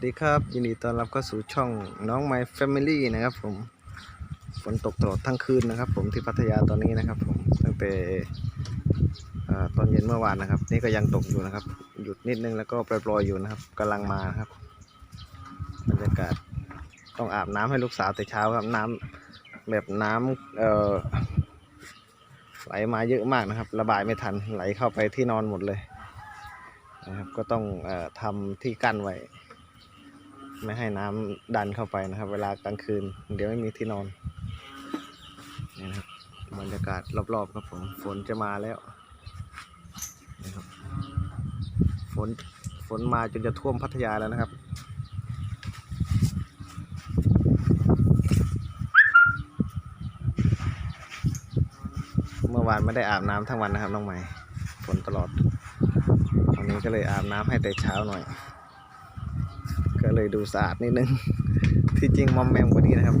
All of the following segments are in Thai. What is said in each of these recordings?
สดีครับ ยินดีต้อนรับเข้าสู่ช่องน้อง My Family นะครับผมฝนตกตลอดทั้งคืนนะครับ ผมที่พัทยาตอนนี้นะครับ ผมตั้งแต่ตอนเย็นเมื่อวานนะครับ นี่ก็ยังตกอยู่นะครับ หยุดนิดนึงแล้วก็ปล่อยๆอยู่นะครับกำลังมาครับบรรยากาศต้องอาบน้ำให้ลูกสาวแต่เช้าครับน้ำแบบน้ำเอ่อไหลมาเยอะมากนะครับ ระบายไม่ทันไหลเข้าไปที่นอนหมดเลยนะครับก็ต้องออทำที่กั้นไว้ ไม่ให้น้ำดันเข้าไปนะครับ เวลากลางคืน เดี๋ยวไม่มีที่นอนนี่นะครับบรรยากาศรอบๆครับผมฝนจะมาแล้วนะครับฝนฝนมาจนจะท่วมพัทยาแล้วนะครับเมื่อวานไม่ได้อาบน้ำทั้งวันนะครับน้องใหม่ฝนตลอดวันนี้ก็เลยอาบน้ำให้แต่เช้าหน่อย ก็เลยดูสะอาดนิดนึง ที่จริงมอมแมมกว่านี้นะครับ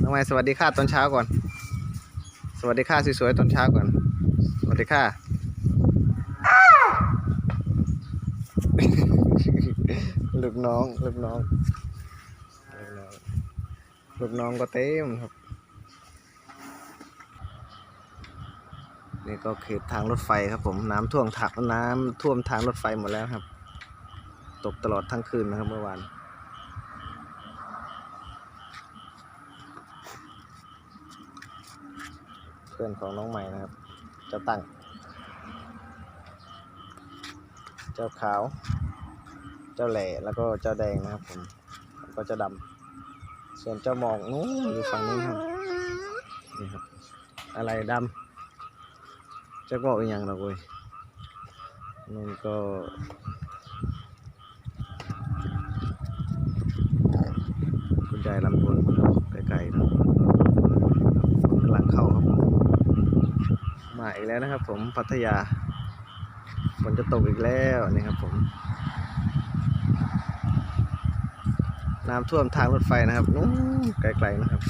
น้องไม้สวัสดีค่ะตอนเช้าก่อน สวัสดีค่ะสวยๆตอนเช้าก่อน สวัสดีค่ะลูกน้องลูกน้องลูกน้องลูกน้องก็เต็มครับ นี่ก็เขตทางรถไฟครับผมน้ำท่วมทางน้ำท่วมทางรถไฟหมดแล้วครับ ตกตลอดทั้งคืนนะครับเมื่อวานเพื่อนของน้องใหม่นะครับ เจ้าตั้ง เจ้าขาว เจ้าแหล่แล้วก็เจ้าแดงนะครับผมแล้วก็เจ้าดำส่วนเจ้าหมองนู้นอยู่ฝั่งนี้ครับนี่ครับอะไรดำ จะบอกอีกอย่างเราเว้ยนู่นก็คุณยายลำพนไกลๆนะฝนกำลังเข้าครับมมาอีกแล้วนะครับ ผมพัทยาฝนจะตกอีกแล้วนี่ครับผมน้ำท่วมทางรถไฟนะครับนู้นไกลๆนะครับ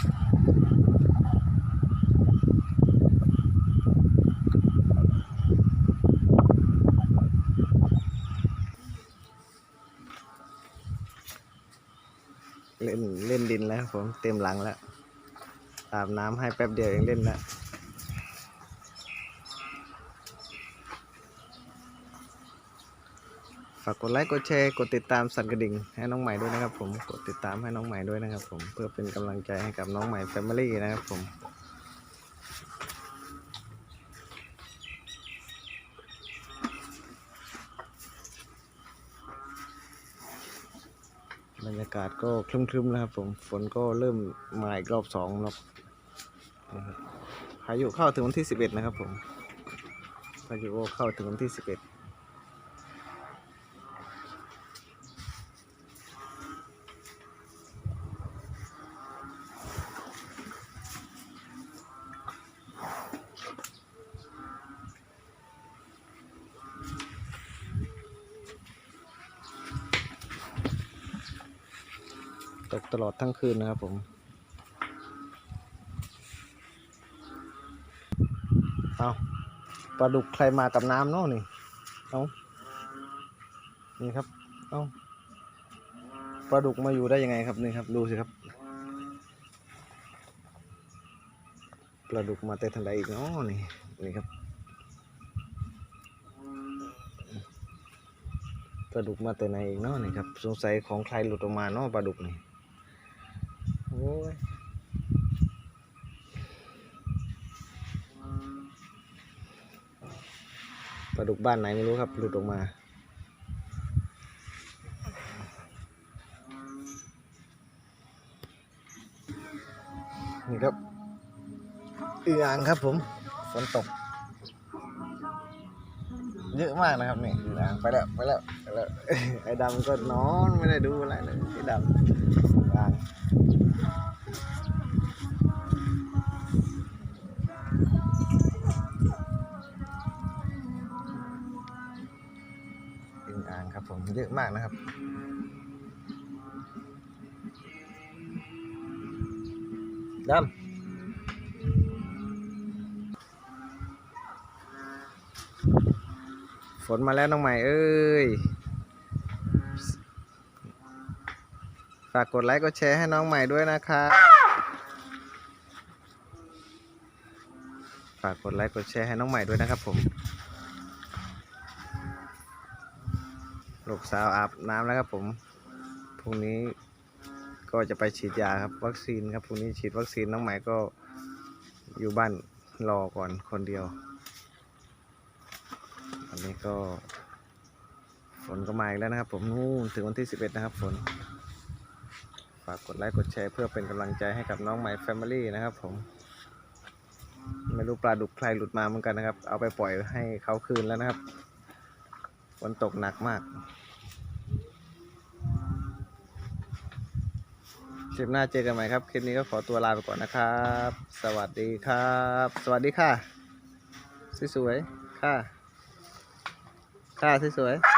เล่นเล่นดินแล้วผมเต็มหลังแล้วอาบน้ำให้แป๊บเดียวเองเล่นแล้วฝากกดไลค์กดแชร์กดติดตามสั่นกระดิ่งให้น้องใหม่ด้วยนะครับผมกดติดตามให้น้องใหม่ด้วยนะครับผมเพื่อเป็นกำลังใจให้กับน้องใหม่แฟมิลี่นะครับผม ยากาศก็ครึ้มๆแล้วครับผมฝนก็เริ่มมาอีกรอบสองแล้วนะครับพายุเข้าถึงวันที่สิบเอ็ดนะครับผมพายุเข้าถึงวันที่สิบเอ็ด ตกตลอดทั้งคืนนะครับผม เอาปลาดุกใครมากับน้ำเนาะนี่ เอานี่ครับ เอาปลาดุกมาอยู่ได้ยังไงครับนี่ครับ ดูสิครับ ปลาดุกมาแต่ทันใดอีกเนาะนี่ นี่ครับปลาดุกมาแต่ไหนอีกเนาะนี่ครับ สงสัยของใครหลุดออกมาเนาะปลาดุกนี่ อ้ยปลาดุกบ้านไหนไม่รู้ครับ หลุดออกมานี่ครับอืออ่างครับผม ฝนตก เยอะมากนะครับนี่อืออ่างไปแล้วไปแล้วไปแล้วไอ้ดำก็นอนไม่ได้ดูอะไรเลยไอ้ดำอ่าง อึ่งอ่างครับผมเยอะมากนะครับดำฝนมาแล้วน้องใหม่เอ้ย ฝากกดไลค์กดแชร์ให้น้องใหม่ด้วยนะคะฝากกดไลค์กดแชร์ให้น้องใหม่ด้วยนะครับผมลูกสาวอาบน้ำแล้วครับผมพรุ่งนี้ก็จะไปฉีดยาครับวัคซีนครับพรุ่งนี้ฉีดวัคซีนน้องใหม่ก็อยู่บ้านรอก่อนคนเดียวอันนี้ก็ฝนก็มาอีกแล้วนะครับผมนู่นถึงวันที่ 11 นะครับฝนากกดไลค์กดแชร์เพื่อเป็นกำลังใจให้กับน้องใหม่แฟมิลี่นะครับผม ไม่รู้ปลาดุกใครหลุดมาเหมือนกันนะครับ เอาไปปล่อยให้เขาคืนแล้วนะครับฝนตกหนักมากคลิปหน้าเจอกันใหม่ครับ คลิปนี้ก็ขอตัวลาไปก่อนนะครับ สวัสดีครับ สวัสดีค่ะ สวยๆค่ะ ค่ะ สวยๆ